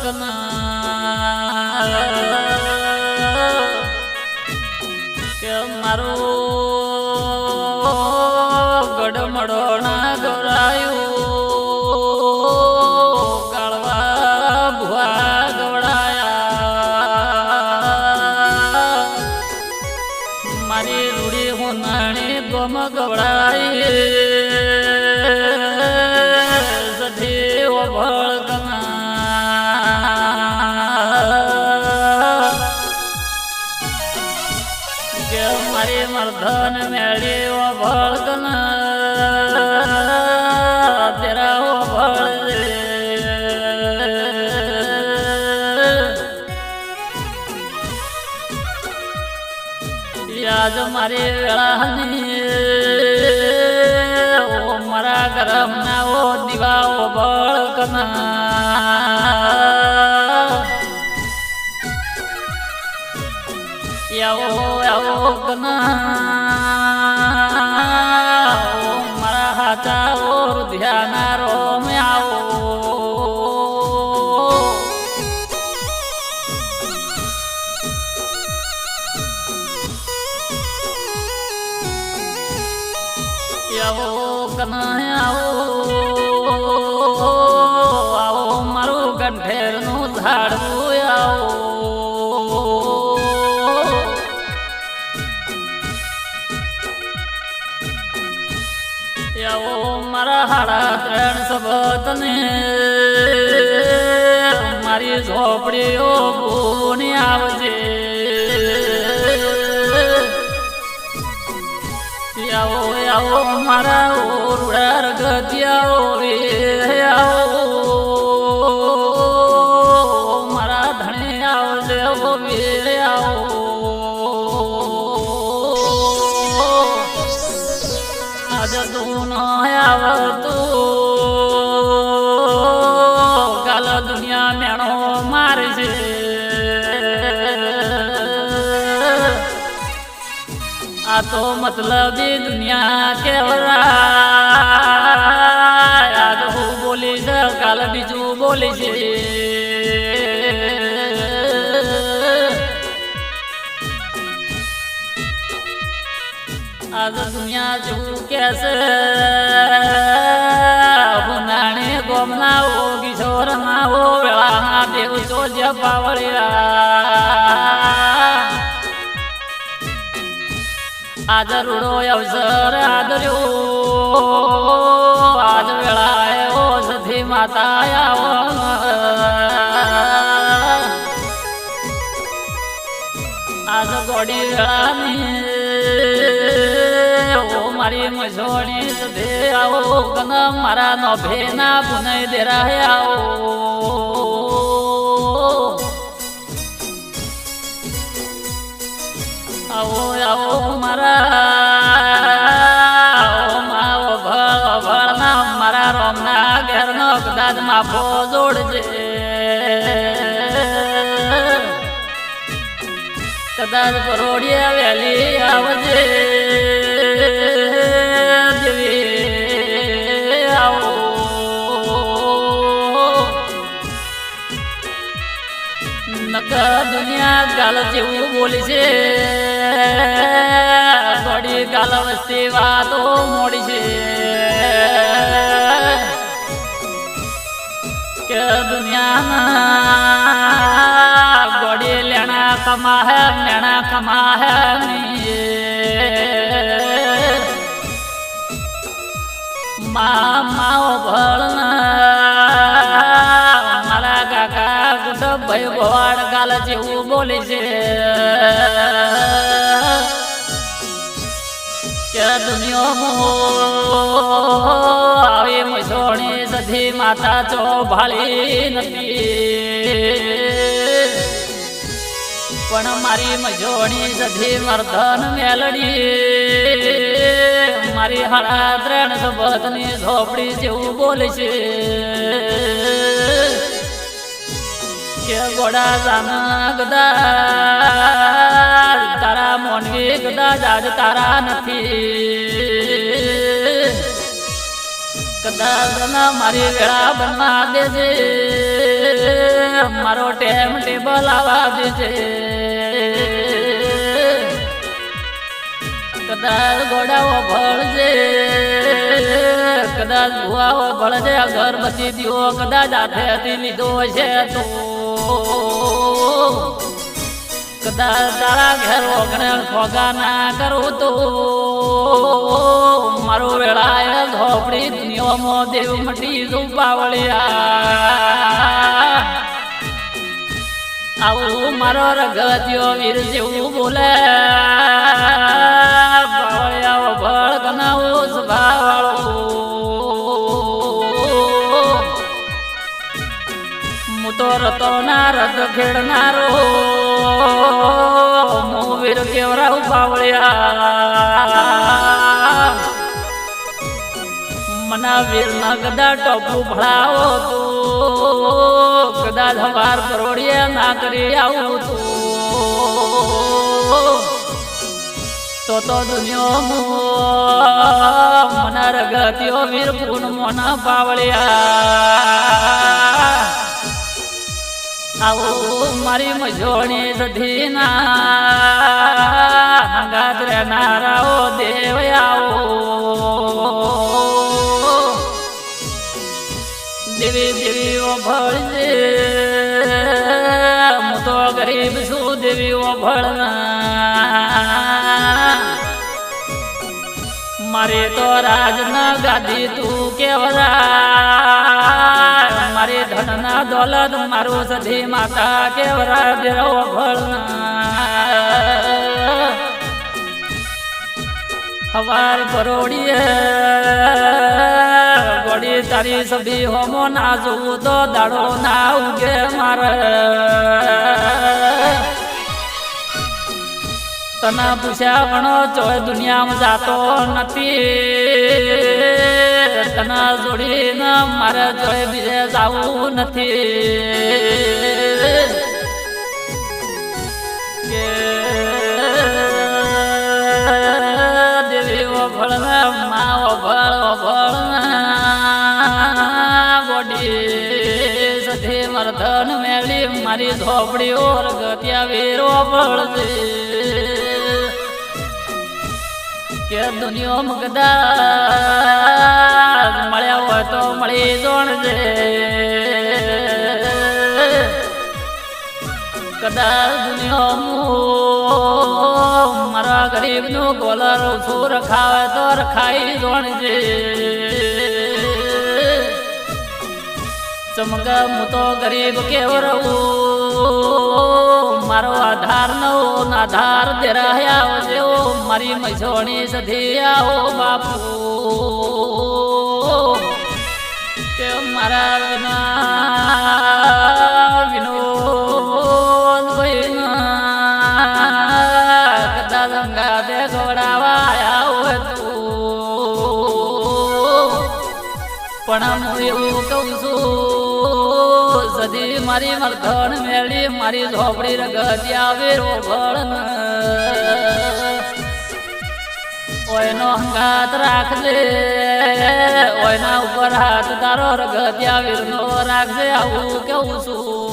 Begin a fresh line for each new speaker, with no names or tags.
લોકમાં કે મારો ગડમડો ના ગવરાયું કાળવા ભુવા ગવડાયા. મારી રૂડી હું નાણી ગમ ગવડાઈ મારી મર્દન મેળી ઓભળ ગના તેરા ઓભળ યાદ મારી વેળાની. ઓ મારા ગરમ ના ઓ દીવા ઓ ઝાડવું આવો આવો મારા હાડા ત્રણ સબતને મારી ઝોપડીઓ ભૂની આવજે આવો આવો મારા ઓરડા રગતિયાઓ રે આવો આવતું. કાલ દુનિયા મેણો મારશે. આ તો મતલબ દુનિયા કેવરા આજ હું છે કાલ બીજું બોલી છે આજ દુનિયા જેવું કેસે હુનાણે ગોમના ઓ કિશોર ના ઓ વેળાના દેવ ચોજ્ય પાવળિયા આજ રૂડો અવસર આદર્યો. આજ વેળાએ ઓ સધી માતા આવો આજ ગોડી વેળાની મારી મસોણી દે આવો કન મારા નો ભેના પુનય દે આવો. આવો આવો મારા, માવો ભળ ભળ ના મારા રોમના ઘેરનો કદાચ કદાચ પરોડિયા વહેલી આવજે. દુનિયા ગાલ જેવું બોલી છે. થોડી ગાલ વસ્તી વાતો મોડી છે. કે દુનિયામાં ગોડી લેણા કમા હે મેણા કમા હે મા ભળના મારા કાકા ગુડ ભાઈ ગોવાડ ગાલ જેવું બોલે છે. માતા ચો ભાળી નથી. પણ મારી મજોણી સધી મર્દન મેલડી. મારી ત્રણ સબતની ઝોપડી જેવું બોલે છે. કે ગોડા જાના ગદા તારા મોનવી ગદા જાજ તારા નથી. કદાચ ના મારી વેળા બનવા દેજે, મારો ટેમ ટેબલ આવવા દેજે. કદાચ ગોડાઓ ભળજે, કદાચ ભુવાઓ ભળજે, અગરબત્તી દીવો કદાચ હાથેથી લીધો છે તો. કદાચ તારા ઘેર ઓગણે ફોગા ના કરું તો. મારું વેળાએ ઝોપડી દુનિયામાં દેવ મટી જવું પાવળિયા. આવું મારો રગતિયો વીર જેવું બોલે. પાવળિયા ભળ ગનાવું સ્વભાવવાળો હું તો રતોના રત ખેડનારો. હું વીર કેવરાવ પાવળિયા મના વીર ના ગદા ટોપું ભળાવો તો. કદાચ હવાર કરોડીએ ના કરી આવું તું. તો તો દુનિયો મના રગત્યો વીરપુન મોના પાવળિયા. આવું મારી મજોણી સધીના હંગાત નારાઓ દેવ આવો. ભળજે. હું તો ગરીબ છું દેવીઓ ભળના મારે તો રાજના ગાદી તું કેવરા મારે ધનના દોલત મારું સધી માતા કેવરા દેવો ભળના હવાર પરોડીએ ગોડી તારી સભી હોમો ના તો દાડો ના ઉગે મારે. તને પૂછ્યા પણ ચોય દુનિયામાં જાતો નથી. તને જોડીને મારે ચોય બીજે જાવું નથી. કે દેવી ઓભળ મા ઓભળ મારી ઝોપડી ઓર ગત્યા વેરો પડશે. કે દુનિયામાં કદાચ મળ્યા હોય તો મળી જોણજે. કદાચ દુનિયામાં મારા ગરીબનું કોલર ઓછું રખાવે તો રખાઈ જોણજે. ચમકા હું તો ગરીબ કેવો રહું? મારો આધાર નવો આધાર દેરાયા જેવો મારી મૈસોણી સધી આવો બાપુ. કે મારા વિના વિનોદ અંગાતે ગવડાવા આયા હોય પણ હું એવું કહું મારી મરધણ મેળી, મારી ઝોપડી રગતી આવે રોભણ ઓયનો હંગાત રાખજે, ઓયના ઉપર હાથ તારો રગત્યા વીરનો રાખજે, આવું કેવું છું?